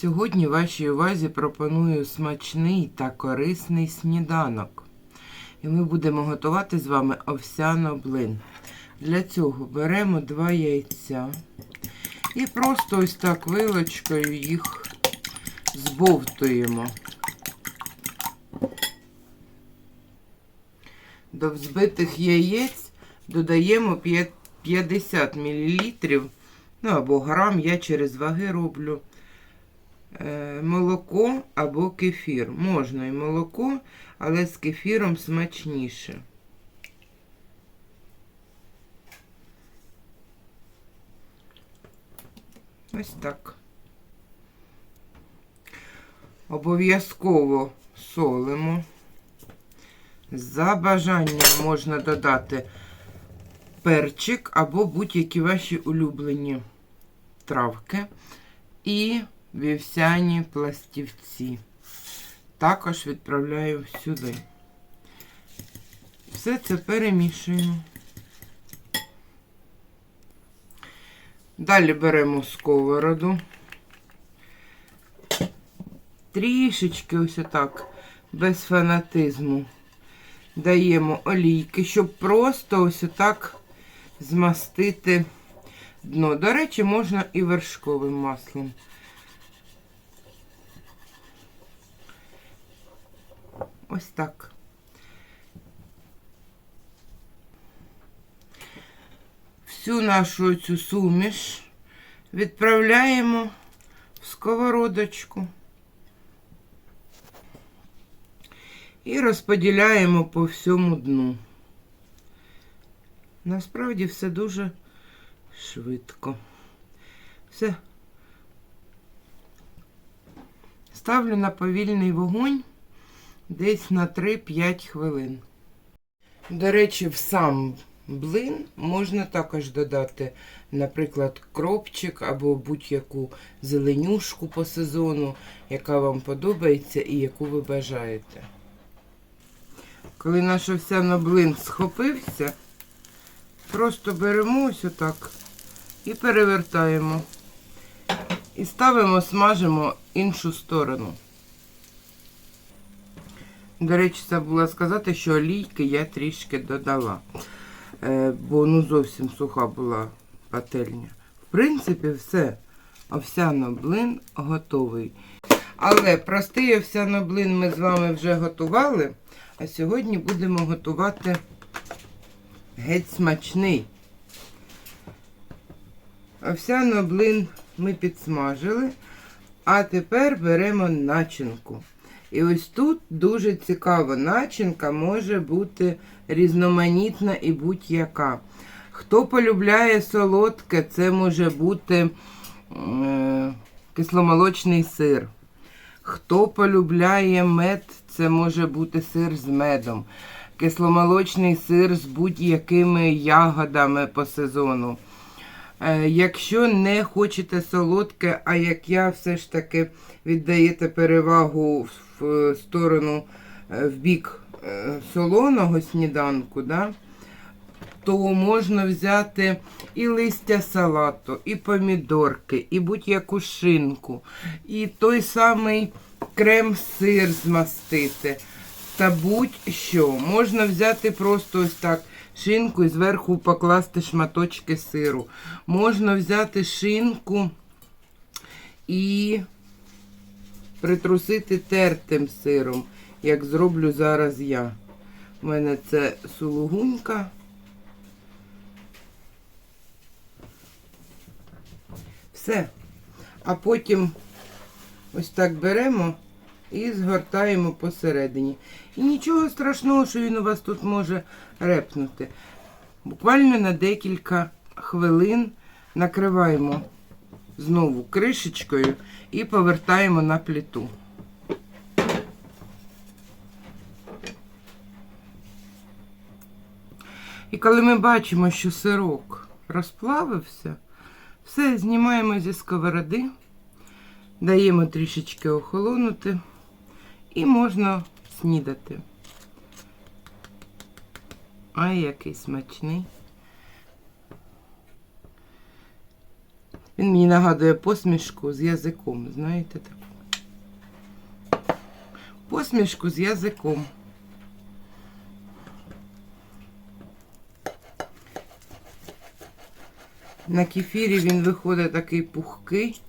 Сьогодні вашій увазі пропоную смачний та корисний сніданок. І ми будемо готувати з вами овсяно блин. Для цього беремо два яйця і просто ось так вилочкою їх збовтуємо. До взбитих яєць додаємо 50 мл, ну або грам, я через ваги роблю. Е, молоко або кефір. Можна і молоко, але з кефіром смачніше. Ось так. Обов'язково солимо. За бажанням можна додати перчик або будь-які ваші улюблені травки. І вівсяні пластівці. Також відправляю сюди. Все це перемішуємо. Далі беремо сковороду. Трішечки ось отак, без фанатизму. Даємо олійки, щоб просто ось отак змастити дно. До речі, можна і вершковим маслом. Ось так. Всю нашу цю суміш відправляємо в сковородочку і розподіляємо по всьому дну. Насправді все дуже швидко. Все. Ставлю на повільний вогонь десь на 3-5 хвилин. До речі, в сам блин можна також додати, наприклад, кропчик або будь-яку зеленюшку по сезону, яка вам подобається і яку ви бажаєте. Коли наш овсяно блин схопився, просто беремо ось отак і перевертаємо. І ставимо, смажимо іншу сторону. До речі, забула сказати, що олійки я трішки додала, е, бо ну зовсім суха була пательня. В принципі, все. Овсяно-блин готовий. Але простий овсяно-блин ми з вами вже готували, а сьогодні будемо готувати геть смачний. Овсяно-блин ми підсмажили, а тепер беремо начинку. І ось тут дуже цікаво, начинка може бути різноманітна і будь-яка. Хто полюбляє солодке, це може бути е, кисломолочний сир. Хто полюбляє мед, це може бути сир з медом. Кисломолочний сир з будь-якими ягодами по сезону. Е, Якщо не хочете солодке, а як я все ж таки віддаєте перевагу в е, сторону е, в бік е, солоного сніданку, да, то можна взяти і листя салату, і помідорки, і будь-яку шинку, і той самий крем-сир змастити. Та будь-що. Можна взяти просто ось так шинку і зверху покласти шматочки сиру. Можна взяти шинку і притрусити тертим сиром, як зроблю зараз я. У мене це сулугунька. Все. А потім ось так беремо і згортаємо посередині. І нічого страшного, що він у вас тут може репнути. Буквально на декілька хвилин накриваємо знову кришечкою і повертаємо на плиту. І коли ми бачимо, що сирок розплавився, все знімаємо зі сковороди, даємо трішечки охолонути і можна снідати. Ай, який смачний. Він мені нагадує посмішку з язиком, знаєте так? Посмішку з язиком. На кефірі він виходить такий пухкий.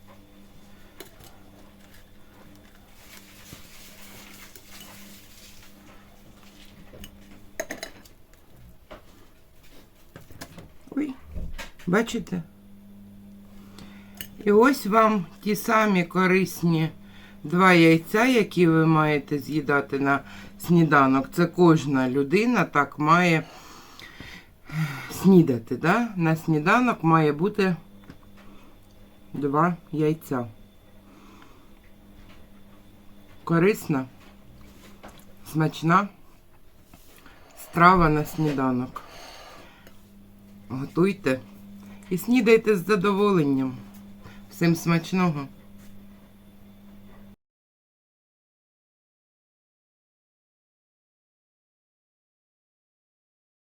Ой, бачите? І ось вам ті самі корисні два яйця, які ви маєте з'їдати на сніданок. Це кожна людина так має снідати. Да? На сніданок має бути два яйця. Корисна, смачна страва на сніданок. Готуйте і снідайте з задоволенням. Всім смачного!